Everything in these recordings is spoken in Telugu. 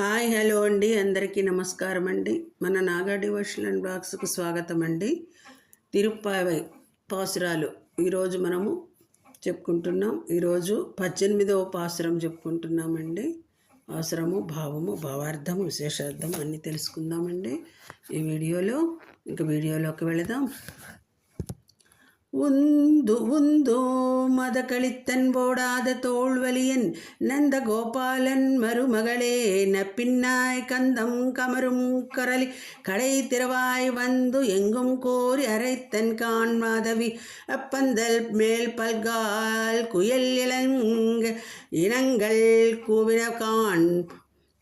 హాయ్ హలో అండి. అందరికీ నమస్కారం అండి. మన నాగా డివోషన్ అండ్ బ్లాగ్స్కు స్వాగతం అండి. తిరుప్పావై పాసురాలు. ఈరోజు మనము చెప్పుకుంటున్నాం. ఈరోజు పద్దెనిమిదవ పాసురం చెప్పుకుంటున్నామండి అవసరము భావము భావార్థము విశేషార్థం అన్నీ తెలుసుకుందామండి ఈ వీడియోలో ఇంకా వీడియోలోకి వెళదాం. உந்து உந்தோ மதகளித்தன் போடாத தோல்வலியன் நந்த கோபாலன் மருமகளே நப்பின்னாய் கந்தம் கமரும் கரலி கடை திறவாய் வந்து எங்கும் கோரி அரைத்தன் கான் மாதவி அப்பந்தல் மேல் பல்கால் குயல் இளங்க இனங்கள் கூவின கான்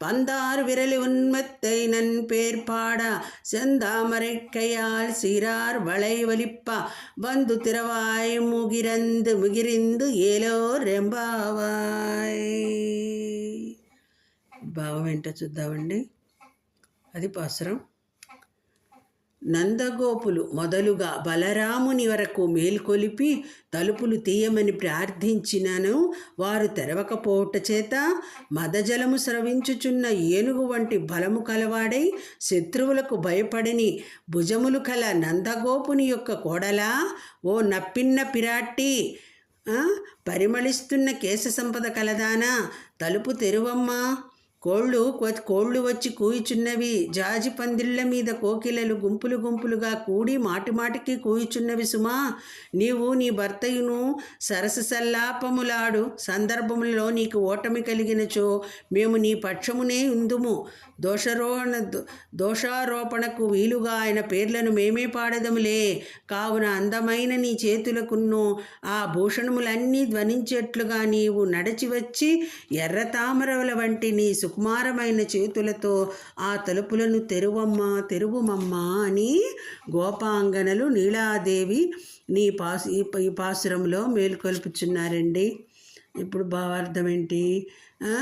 பந்தார் விரலி உன்மத்தை நன் பேர் பாடா செந்தாமரை கையால் சீரார் வளை வலிப்பா வந்து திரவாய் முகிரந்து முகிரிந்து ఏలో రెంబావాయ్ భావం ఏంటో చూద్దామండి అది పాసురం నందగోపులు మొదలుగా బలరాముని వరకు మేల్కొలిపి తలుపులు తీయమని ప్రార్థించినను. వారు తెరవకపోవట చేత మదజలము స్రవించుచున్న ఏనుగు వంటి బలము కలవాడై శత్రువులకు భయపడిని. భుజములు కల నందగోపుని యొక్క కోడలా ఓ నప్పిన్న పిరాట్టి పరిమళిస్తున్న కేశ సంపద కలదానా? తలుపు తెరువమ్మా. కోళ్ళు కోళ్ళు వచ్చి కూయిచున్నవి. జాజి పందిళ్ళ మీద కోకిలలు గుంపులు గుంపులుగా కూడి మాటిమాటికి కూయిచున్నవి సుమా. నీవు నీ భర్తయును సరస సల్లాపములాడు. సందర్భములలో నీకు ఓటమి కలిగినచో మేము నీ పక్షమునే ఉందుము. దోషరోహణ దోషారోపణకు వీలుగా ఆయన పేర్లను మేమే పాడదములే. కావున అందమైన నీ చేతులకున్ను ఆ భూషణములన్నీ ధ్వనించేట్లుగా నీవు నడిచి వచ్చి ఎర్ర తామరల వంటి నీ సుకుమారమైన చేతులతో ఆ తలుపులను తెరువమ్మ తెరువుమమ్మా అని గోపాంగనలు నీలాదేవి నీ పాసు ఈ పాసురంలో మేలుకొల్పుచున్నారండి ఇప్పుడు భావార్థం ఏంటి?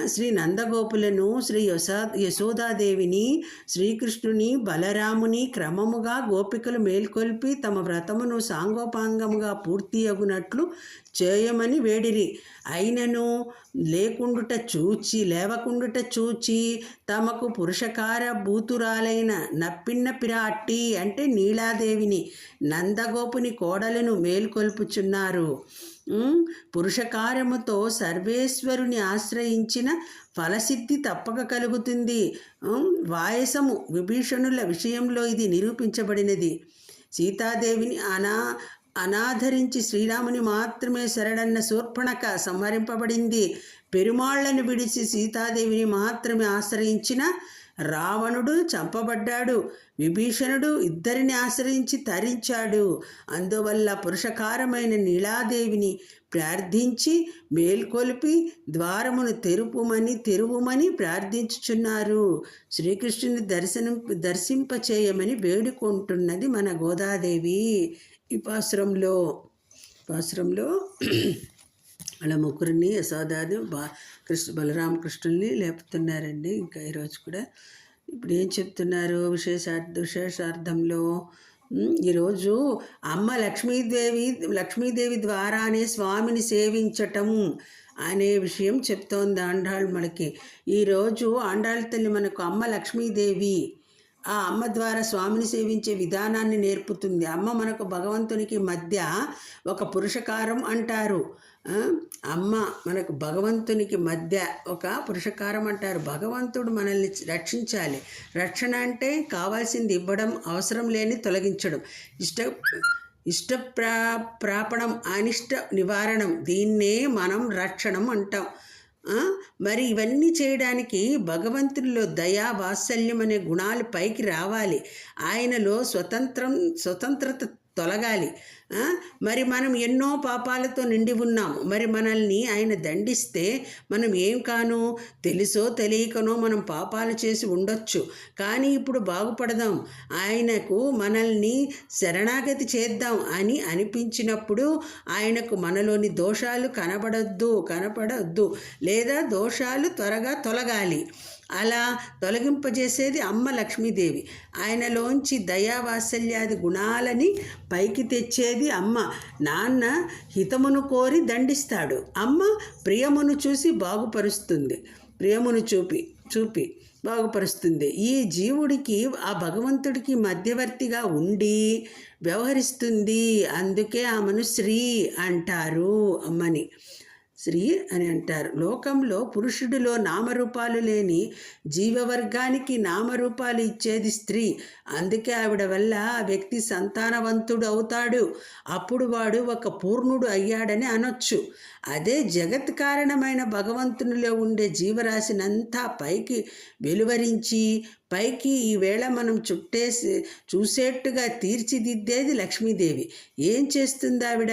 శ్రీ నందగోపులను శ్రీ యశా యశోదాదేవిని శ్రీకృష్ణుని బలరాముని క్రమముగా గోపికలు మేల్కొల్పి తమ వ్రతమును సాంగోపాంగముగా పూర్తి అగునట్లు చేయమని వేడిరి. అయినను లేకుండుట చూచి లేవకుండుట చూచి తమకు పురుషకార భూతురాలైన నప్పిన్న పిరాట్టి అంటే నీలాదేవిని నందగోపుని కోడలను మేల్కొల్పుచున్నారు. పురుషకార్యముతో సర్వేశ్వరుని ఆశ్రయించిన ఫలసిద్ధి తప్పక కలుగుతుంది. వాయసము విభీషణుల విషయంలో ఇది నిరూపించబడినది. సీతాదేవిని అనా అనాధరించి శ్రీరాముని మాత్రమే శరణన్న శూర్పణక సంహరింపబడింది. పెరుమాళ్ళను విడిచి సీతాదేవిని మాత్రమే ఆశ్రయించిన రావణుడు చంపబడ్డాడు. విభీషణుడు ఇద్దరిని ఆశ్రయించి తరించాడు. అందువల్ల పురుషకారమైన నీలాదేవిని ప్రార్థించి మేల్కొల్పి ద్వారమును తెరుపుమని తెరువుమని ప్రార్థించుచున్నారు. శ్రీకృష్ణుని దర్శనం దర్శింపచేయమని వేడుకుంటున్నది మన గోదాదేవి. ఈ పాశ్రంలో పాశ్రంలో అలా ముగ్గురిని యశోదాది బా కృష్ణ బలరామకృష్ణుల్ని లేపుతున్నారండి. ఇంకా ఈరోజు కూడా ఇప్పుడు ఏం చెప్తున్నారు? విశేషార్థ విశేషార్థంలో ఈరోజు అమ్మ లక్ష్మీదేవి లక్ష్మీదేవి ద్వారానే స్వామిని సేవించటం అనే విషయం చెప్తోంది ఆండాళ్ మనకి ఈరోజు ఆండాళ్ళ తల్లి మనకు అమ్మ లక్ష్మీదేవి ఆ అమ్మ ద్వారా స్వామిని సేవించే విధానాన్ని నేర్పుతుంది. అమ్మ మనకు భగవంతునికి మధ్య ఒక పురుషకారం అంటారు. అమ్మ మనకు భగవంతునికి మధ్య ఒక పురుషకారం అంటారు. భగవంతుడు మనల్ని రక్షించాలి. రక్షణ అంటే కావాల్సింది ఇవ్వడం అవసరం లేని తొలగించడం. ఇష్ట ఇష్ట ప్రా ప్రాపణం అనిష్ట నివారణం దీన్నే మనం రక్షణం అంటాం. మరి ఇవన్నీ చేయడానికి భగవంతుల్లో దయా వాత్సల్యం అనే గుణాలు పైకి రావాలి. ఆయనలో స్వతంత్రం స్వతంత్రత తొలగాలి. మరి మనం ఎన్నో పాపాలతో నిండి ఉన్నాం మరి మనల్ని ఆయన దండిస్తే మనం ఏం కాను? తెలుసో తెలియకనో మనం పాపాలు చేసి ఉండొచ్చు. కానీ ఇప్పుడు బాగుపడదాం. ఆయనకు మనల్ని శరణాగతి చేద్దాం అని అనిపించినప్పుడు ఆయనకు మనలోని దోషాలు కనబడొద్దు కనపడొద్దు. లేదా దోషాలు త్వరగా తొలగాలి. అలా తొలగింపజేసేది అమ్మ లక్ష్మీదేవి. ఆయనలోంచి దయావాత్సల్యాది గుణాలని పైకి తెచ్చేది అమ్మ. నాన్న హితమును కోరి దండిస్తాడు. అమ్మ ప్రియమును చూసి బాగుపరుస్తుంది. ప్రియమును చూపి చూపి బాగుపరుస్తుంది. ఈ జీవుడికి ఆ భగవంతుడికి మధ్యవర్తిగా ఉండి వ్యవహరిస్తుంది. అందుకే ఆమెను శ్రీ అంటారు అమ్మని. శ్రీ అని అంటారు. లోకంలో పురుషుడిలో నామరూపాలు లేని జీవవర్గానికి నామరూపాలు ఇచ్చేది స్త్రీ. అందుకే ఆవిడ వల్ల ఆ వ్యక్తి సంతానవంతుడు అవుతాడు. అప్పుడు వాడు ఒక పూర్ణుడు అయ్యాడని అనొచ్చు. అదే జగత్ కారణమైన భగవంతునిలో ఉండే జీవరాశినంతా పైకి వెలువరించి పైకి ఈవేళ మనం చుట్టేసి చూసేట్టుగా తీర్చిదిద్దేది లక్ష్మీదేవి. ఏం చేస్తుంది ఆవిడ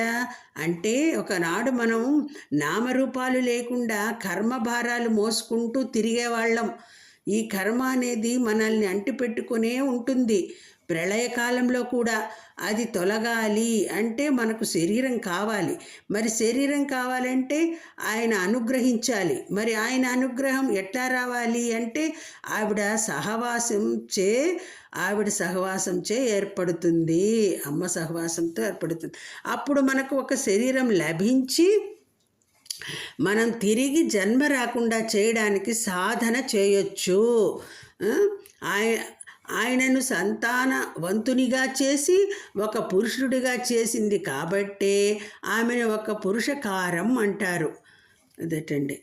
అంటే ఒకనాడు మనం నామరూపాలు లేకుండా కర్మభారాలు మోసుకుంటూ తిరిగేవాళ్ళం. ఈ కర్మ అనేది మనల్ని అంటిపెట్టుకునే ఉంటుంది. ప్రళయకాలంలో కూడా అది తొలగాలి అంటే మనకు శరీరం కావాలి. మరి శరీరం కావాలంటే ఆయన అనుగ్రహించాలి. మరి ఆయన అనుగ్రహం ఎట్లా రావాలి అంటే ఆవిడ సహవాసం చే ఆవిడ సహవాసం చే ఏర్పడుతుంది. అమ్మ సహవాసంతో ఏర్పడుతుంది. అప్పుడు మనకు ఒక శరీరం లభించి మనం తిరిగి జన్మ రాకుండా చేయడానికి సాధన చేయొచ్చు. ఆయన ఆయనను సంతానవంతునిగా చేసి ఒక పురుషుడిగా చేసింది కాబట్టే ఆమెను ఒక పురుషకారం అంటారు. అదేటండి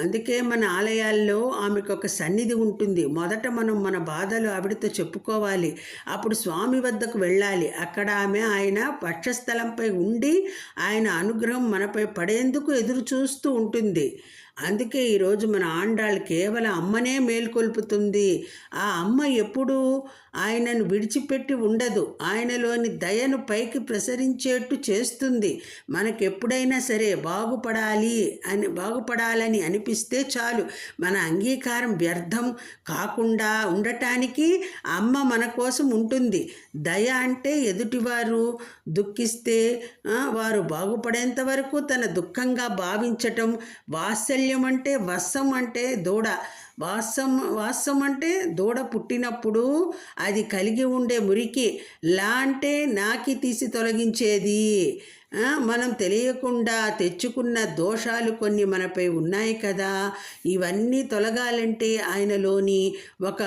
అందుకే మన ఆలయాల్లో ఆమెకు ఒక సన్నిధి ఉంటుంది. మొదట మనం మన బాధలు ఆవిడతో చెప్పుకోవాలి. అప్పుడు స్వామి వద్దకు వెళ్ళాలి. అక్కడ ఆమె ఆయన పక్షస్థలంపై ఉండి ఆయన అనుగ్రహం మనపై పడేందుకు ఎదురు చూస్తూ ఉంటుంది. అందుకే ఈరోజు మన ఆండాళ్ళు కేవలం అమ్మనే మేల్కొల్పుతుంది. ఆ అమ్మ ఎప్పుడూ ఆయనను విడిచిపెట్టి ఉండదు. ఆయనలోని దయను పైకి ప్రసరించేట్టు చేస్తుంది. మనకెప్పుడైనా సరే బాగుపడాలి అని బాగుపడాలని అనిపిస్తే చాలు. మన అంగీకారం వ్యర్థం కాకుండా ఉండటానికి అమ్మ మన కోసం ఉంటుంది. దయ అంటే ఎదుటివారు దుఃఖిస్తే వారు బాగుపడేంత వరకు తన దుఃఖంగా భావించటం వాత్సల్యం అంటే వశం అంటే దూడ. వాసం వాసం అంటే దూడ పుట్టినప్పుడు అది కలిగి ఉండే మురికి. లా అంటే నాకి తీసి తొలగించేది. మనం తెలియకుండా తెచ్చుకున్న దోషాలు కొన్ని మనపై ఉన్నాయి కదా. ఇవన్నీ తొలగాలంటే ఆయనలోని ఒక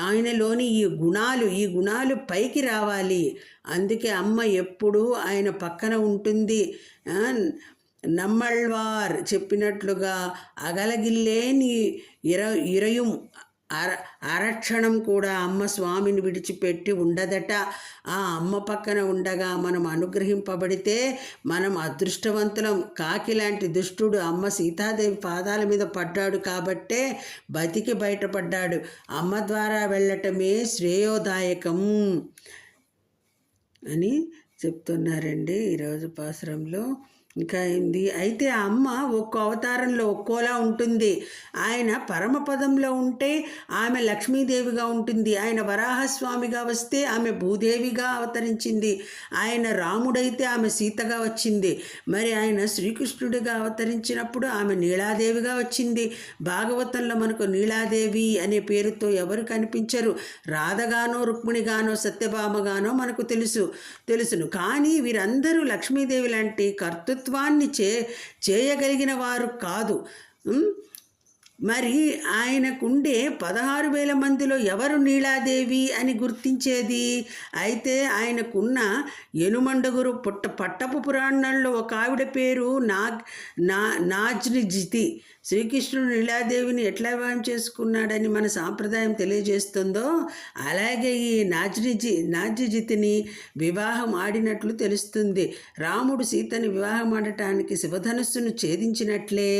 ఆయనలోని ఈ గుణాలు ఈ గుణాలు పైకి రావాలి. అందుకే అమ్మ ఎప్పుడూ ఆయన పక్కన ఉంటుంది. నమ్మళ్వార్ చెప్పినట్లుగా అగలగిల్లేని ఇర ఇరయుం అర అరక్షణం కూడా అమ్మ స్వామిని విడిచిపెట్టి ఉండదట. ఆ అమ్మ పక్కన ఉండగా మనం అనుగ్రహింపబడితే మనం అదృష్టవంతులం. కాకి లాంటి దుష్టుడు అమ్మ సీతాదేవి పాదాల మీద పడ్డాడు కాబట్టే బతికి బయటపడ్డాడు. అమ్మ ద్వారా వెళ్ళటమే శ్రేయోదాయకం అని చెప్తున్నారండి ఈరోజు పాసురంలో. ఇంకా అయింది అయితే ఆ అమ్మ ఒక్కో అవతారంలో ఒక్కోలా ఉంటుంది. ఆయన పరమపదంలో ఉంటే ఆమె లక్ష్మీదేవిగా ఉంటుంది. ఆయన వరాహస్వామిగా వస్తే ఆమె భూదేవిగా అవతరించింది. ఆయన రాముడైతే ఆమె సీతగా వచ్చింది. మరి ఆయన శ్రీకృష్ణుడిగా అవతరించినప్పుడు ఆమె నీలాదేవిగా వచ్చింది. భాగవతంలో మనకు నీలాదేవి అనే పేరుతో ఎవరు కనిపించరు? రాధగానో రుక్మిణిగానో సత్యభామగానో మనకు తెలుసు. తెలుసును. కానీ వీరందరూ లక్ష్మీదేవి లాంటి కర్తృత్వ ప్రభుత్వాన్ని చే చేయగలిగిన వారు కాదు. మరి ఆయనకుండే పదహారు వేల మందిలో ఎవరు నీలాదేవి అని గుర్తించేది? అయితే ఆయనకున్న ఎనుమండగురు పుట్ట పట్టపు పురాణంలో ఒక ఆవిడ పేరు నా నా నాజ్నిజితి. శ్రీకృష్ణుడు నీలాదేవిని ఎట్లా వివాహం చేసుకున్నాడని మన సాంప్రదాయం తెలియజేస్తుందో అలాగే ఈ నాజ్నిజి నాజ్యజితిని వివాహం ఆడినట్లు తెలుస్తుంది. రాముడు సీతని వివాహం ఆడటానికి శివధనుస్సును ఛేదించినట్లే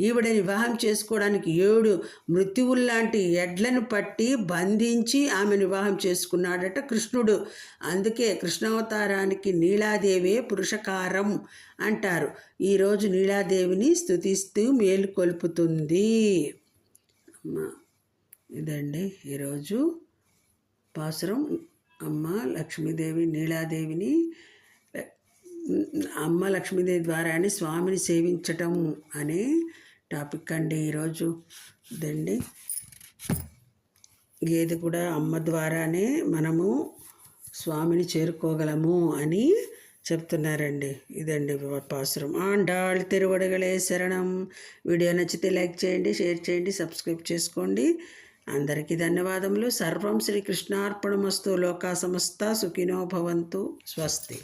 ఈవిడని వివాహం చేసుకోవడానికి ఏడు మృత్యువుల్లాంటి ఎడ్లను పట్టి బంధించి ఆమె వివాహం చేసుకున్నాడట కృష్ణుడు. అందుకే కృష్ణావతారానికి నీలాదేవే పురుషకారం అంటారు. ఈరోజు నీలాదేవిని స్థుతిస్తూ మేలుకొల్పుతుంది ఇదండి ఈరోజు పాసురం. అమ్మ లక్ష్మీదేవి నీలాదేవిని అమ్మ లక్ష్మీదేవి ద్వారానే స్వామిని సేవించటం అనే టాపిక్ అండి ఈరోజు ఇదండి. ఏది కూడా అమ్మ ద్వారానే మనము స్వామిని చేరుకోగలము అని చెప్తున్నారండి. ఇదండి పాసురం. ఆండాళ్ తిరువడగలే శరణం. వీడియో నచ్చితే లైక్ చేయండి షేర్ చేయండి సబ్స్క్రైబ్ చేసుకోండి. అందరికీ ధన్యవాదములు. సర్వం శ్రీకృష్ణార్పణమస్తు లోకా సమస్త సుఖినో భవంతు. స్వస్తి.